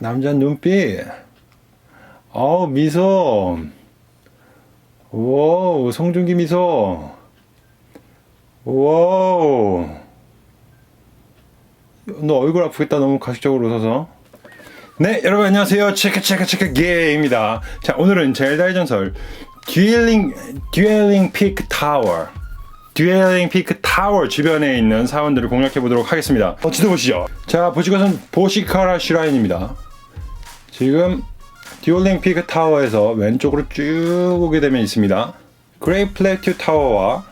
남자 눈빛. 어우, 미소. 오, 송중기 미소. 오. 너 얼굴 아프겠다. 너무 가식적으로 웃어서. 네, 여러분 안녕하세요. 체크 체크 체크 게입니다. 자, 오늘은 젤다의 전설 듀엘링 듀엘링 피크 타워 듀엘링 피크 타워 주변에 있는 사원들을 공략해 보도록 하겠습니다. 어, 지도 보시죠. 자, 보시는 것은 보시카라 슈라인입니다. 지금 듀얼링 피크 타워에서 왼쪽으로 쭉 오게 되면 있습니다. 그레이 플래튜 타워와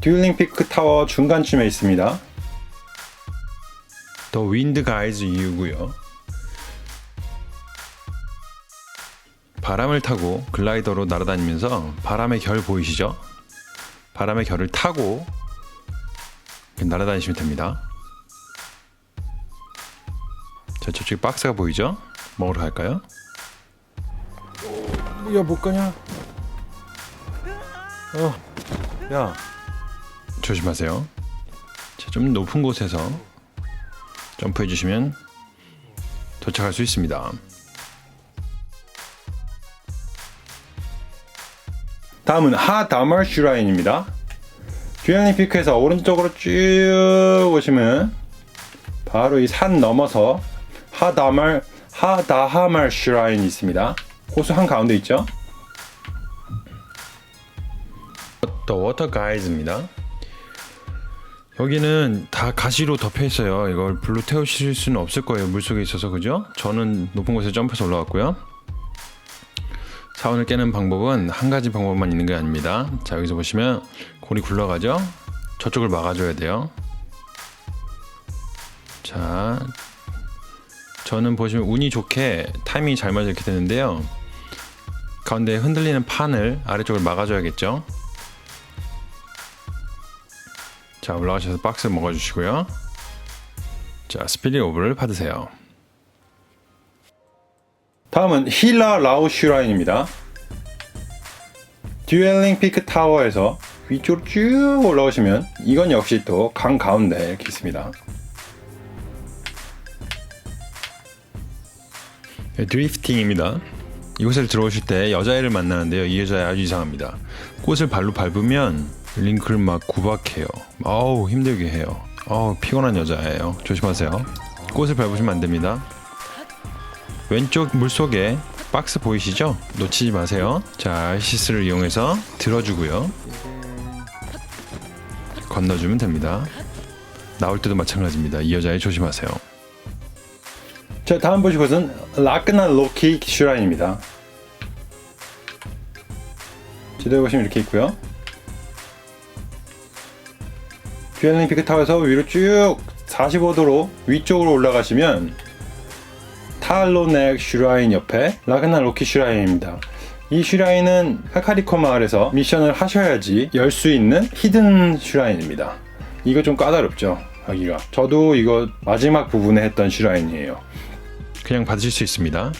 듀얼링 피크 타워 중간쯤에 있습니다. 더 윈드 가이즈 이유고요. 바람을 타고 글라이더로 날아다니면서 바람의 결 보이시죠? 바람의 결을 타고 날아다니시면 됩니다. 자, 저쪽에 박스가 보이죠? 먹으러 갈까요? 야, 못 가냐? 어, 야, 조심하세요. 자, 좀 높은 곳에서 점프해 주시면 도착할 수 있습니다. 다음은 하다멀 슈라인입니다. 듀얼링 피크에서 오른쪽으로 쭉 오시면 바로 이 산 넘어서 하다멀 하다하멀 슈라인이 있습니다. 호수 한 가운데 있죠. 더 워터 가이즈입니다. 여기는 다 가시로 덮여 있어요. 이걸 불로 태우실 수는 없을 거예요. 물 속에 있어서 그죠? 저는 높은 곳에 점프해서 올라왔고요. 사원을 깨는 방법은 한 가지 방법만 있는 게 아닙니다. 자 여기서 보시면 골이 굴러가죠. 저쪽을 막아줘야 돼요. 자 저는 보시면 운이 좋게 타이밍이 잘 맞아 이렇게 되는데요. 가운데 흔들리는 판을 아래쪽을 막아줘야겠죠. 자 올라가셔서 박스 먹어주시고요. 자 스피릿 오브를 받으세요. 다음은 힐라 라우슈라인입니다. 듀엘링 피크 타워에서 위쪽으로 쭉 올라오시면 이건 역시 또 강 가운데 이렇게 있습니다. 드리프팅입니다. 이곳에 들어오실 때 여자애를 만나는데요. 이 여자애 아주 이상합니다. 꽃을 발로 밟으면 링크를 막 구박해요. 아우 힘들게 해요. 아우 피곤한 여자예요. 조심하세요. 꽃을 밟으시면 안 됩니다. 왼쪽 물 속에 박스 보이시죠? 놓치지 마세요. 자, 시스를 이용해서 들어주고요. 건너주면 됩니다. 나올 때도 마찬가지입니다. 이 여자애 조심하세요. 자, 다음 보실 것은 라크나 로키 슈라인입니다. 지도에 보시면 이렇게 있고요. 듀얼링 피크 타워에서 위로 쭉 45도로 위쪽으로 올라가시면 탈로넥 슈라인 옆에 라그나 로키 슈라인입니다. 이 슈라인은 카카리코 마을에서 미션을 하셔야지 열 수 있는 히든 슈라인입니다. 이거 좀 까다롭죠? 여기가. 저도 이거 마지막 부분에 했던 슈라인이에요. 그냥 받으실 수 있습니다.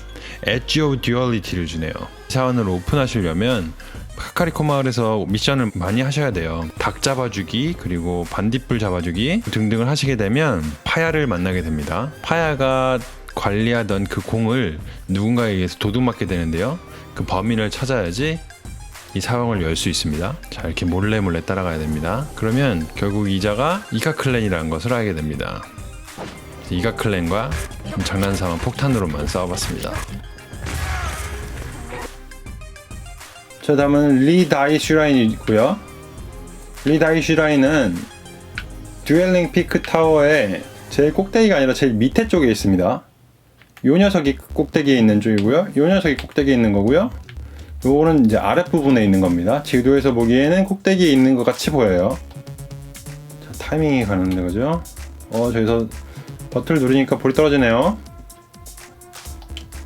엣지 오브 듀얼리티를 주네요. 사원을 오픈하시려면 카카리코 마을에서 미션을 많이 하셔야 돼요. 닭 잡아주기 그리고 반딧불 잡아주기 등등을 하시게 되면 파야를 만나게 됩니다. 파야가 관리하던 그 공을 누군가에 의해서 도둑맞게 되는데요. 그 범인을 찾아야지 이 사원을 열 수 있습니다. 자, 이렇게 몰래 몰래 따라가야 됩니다. 그러면 결국 이자가 이카 클랜이라는 것을 알게 됩니다. 이카 클랜과 좀 장난삼아 폭탄으로만 싸워봤습니다. 자, 다음은 리 다이 슈라인이 있고요. 리 다이 슈라인은 듀엘링 피크 타워의 제일 꼭대기가 아니라 제일 밑에 쪽에 있습니다. 요 녀석이 꼭대기에 있는 쪽이고요. 요 녀석이 꼭대기에 있는 거고요. 요거는 이제 아랫부분에 있는 겁니다. 지도에서 보기에는 꼭대기에 있는 것 같이 보여요. 자, 타이밍이 가는 거죠. 어, 저기서 버튼을 누르니까 볼이 떨어지네요.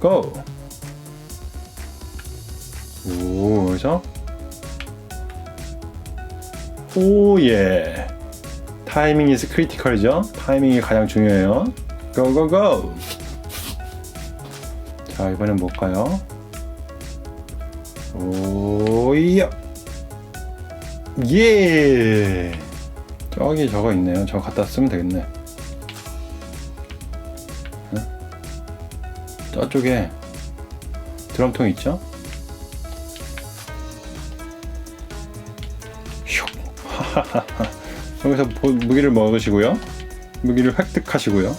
고! 오, 여기서 오, 예. 타이밍 is critical이죠. 타이밍이 가장 중요해요. 고, 고, 고! 자 이번엔 뭘까요? 오이야 예 저기 저거 있네요 저거 갖다 쓰면 되겠네 저쪽에 드럼통 있죠? 여기서 보- 무기를 먹으시고요. 무기를 획득하시고요.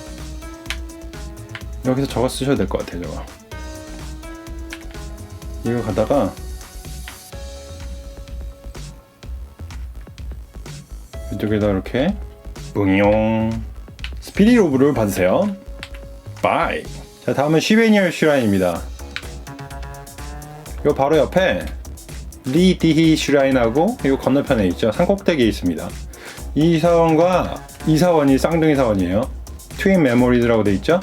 여기서 저거 쓰셔도 될것 같아요, 저거. 이거 가다가 이쪽에다 이렇게 응용 스피릿 오브를 받으세요. 바이. 자, 다음은 시베니얼 슈라인입니다. 요 바로 옆에 리디히 슈라인하고 이 건너편에 있죠. 산꼭대기에 있습니다. 이 사원과 이 사원이 쌍둥이 사원이에요. 트윈 메모리즈라고 돼 있죠.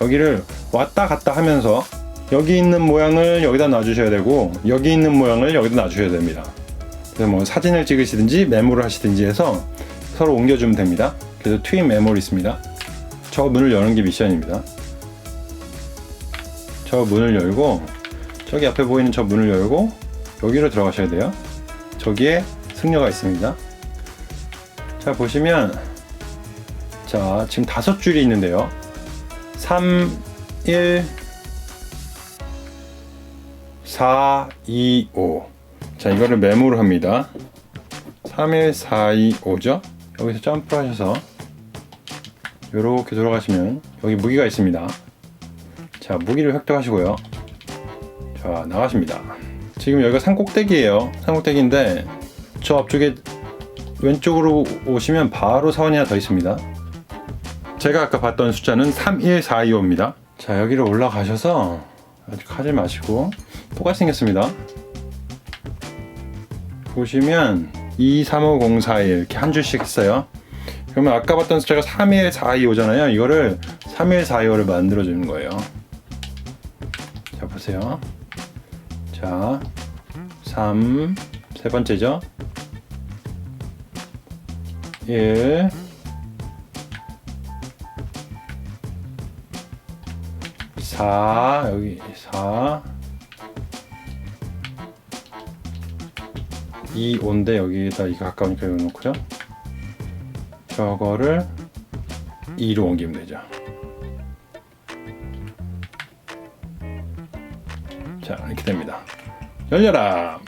여기를 왔다 갔다 하면서 여기 있는 모양을 여기다 놔주셔야 되고 여기 있는 모양을 여기다 놔주셔야 됩니다. 그래서 뭐 사진을 찍으시든지 메모를 하시든지 해서 서로 옮겨주면 됩니다. 그래서 트윈 메모리 있습니다. 저 문을 여는 게 미션입니다. 저 문을 열고 저기 앞에 보이는 저 문을 열고 여기로 들어가셔야 돼요. 저기에 승려가 있습니다. 자 보시면 자 지금 다섯 줄이 있는데요. 3, 1, 4, 2, 5. 자 이거를 메모를 합니다. 3, 1, 4, 2, 5죠. 여기서 점프를 하셔서 이렇게 돌아가시면 여기 무기가 있습니다. 자 무기를 획득하시고요. 자 나가십니다. 지금 여기가 산꼭대기예요. 산꼭대기인데 저 앞쪽에 왼쪽으로 오시면 바로 사원이 하나 더 있습니다. 제가 아까 봤던 숫자는 31425입니다. 자 여기로 올라가셔서 아직 하지 마시고 똑같이 생겼습니다. 보시면 23504 이렇게 한 줄씩 있어요. 그러면 아까 봤던 숫자가 31425잖아요. 이거를 31425를 만들어 주는 거예요. 자 보세요. 자, 3, 세 번째죠. 1, 4, 여기 4, 2, 5인데 여기다 이거 가까우니까 여기 놓고요. 저거를 2로 옮기면 되죠. 이렇게 됩니다. 열려라!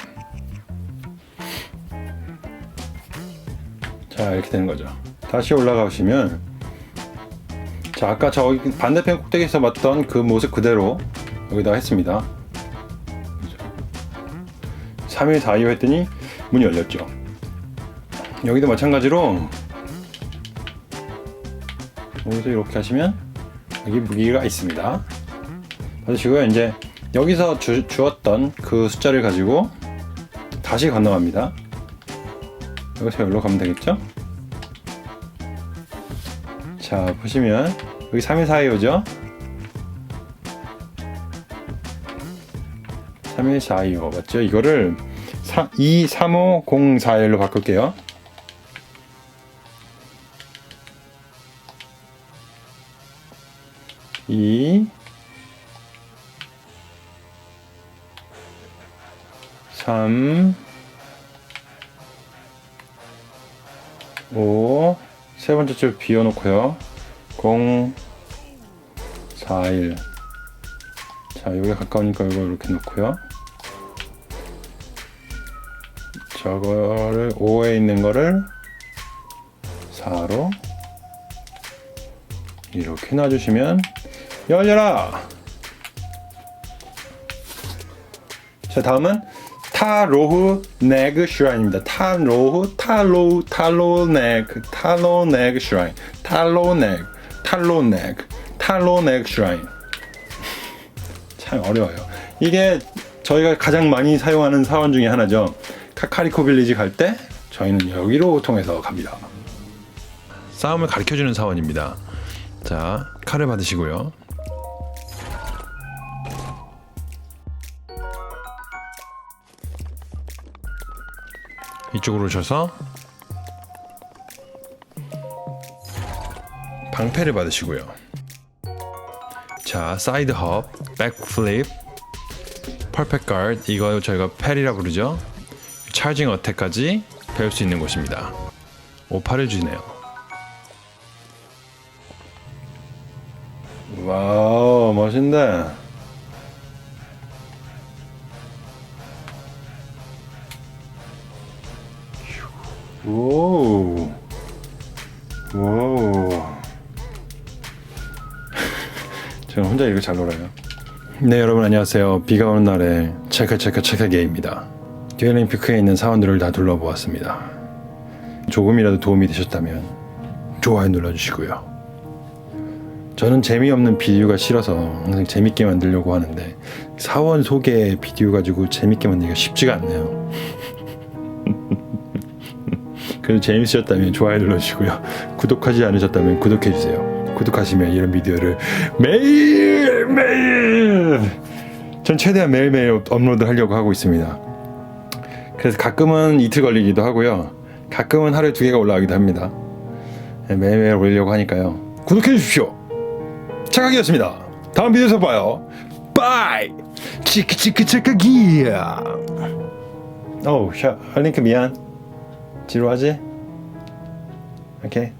자, 이렇게 되는 거죠. 다시 올라가시면, 자, 아까 저 반대편 꼭대기에서 봤던 그 모습 그대로 여기다가 했습니다. 3일 4일 했더니 문이 열렸죠. 여기도 마찬가지로 여기서 이렇게 하시면 여기 무기가 있습니다. 받으시고요. 이제 여기서 주, 주었던 그 숫자를 가지고 다시 건너갑니다. 여기서 여기로 가면 되겠죠? 자, 보시면 여기 3142호죠? 3142호 맞죠? 이거를 235041로 바꿀게요. 이 삼, 오, 세 번째 줄 비워놓고요. 0, 4, 1. 자, 여기 가까우니까 이거 이렇게 놓고요. 저거를 5에 있는 거를 4로 이렇게 놔주시면 열려라! 자, 다음은 타로후 네그 슈라인입니다. 타로후, 타로우, 타로 네그, 타로 네그 슈라인. 타로 네그, 타로 네그, 타로 네그 슈라인. 참 어려워요. 이게 저희가 가장 많이 사용하는 사원 중에 하나죠. 카카리코 빌리지 갈 때 저희는 여기로 통해서 갑니다. 싸움을 가르쳐주는 사원입니다. 자, 칼을 받으시고요. 이쪽으로 오셔서 방패를 받으시고요. 자, 사이드 헙, 백 플립, 퍼펙트 가드 이거 저희가 펠이라 부르죠. 차징 어택까지 배울 수 있는 곳입니다. 오파를 주네요. 와우, 멋있는 오. 오. 제가 혼자 이거 잘 놀아요. 네, 여러분 안녕하세요. 비가 오는 날에 체크 체크 체크 게입니다. 듀얼림피크에 있는 사원들을 다 둘러보았습니다. 조금이라도 도움이 되셨다면 좋아요 눌러주시고요. 저는 재미없는 비디오가 싫어서 항상 재밌게 만들려고 하는데 사원 소개 비디오 가지고 재밌게 만들기가 쉽지가 않네요. 그래도 재밌으셨다면 좋아요 눌러주시고요. 구독하지 않으셨다면 구독해주세요. 구독하시면 이런 비디오를 매일 매일 전 최대한 매일매일 업로드 하려고 하고 있습니다. 그래서 가끔은 이틀 걸리기도 하고요. 가끔은 하루에 두 개가 올라가기도 합니다. 네, 매일매일 올리려고 하니까요. 구독해 주십시오. 착각이었습니다. 다음 비디오에서 봐요. 바이. 치크 치크 치크 기야. 어우, 샤, 링크 미안. 지루하지? 오케이.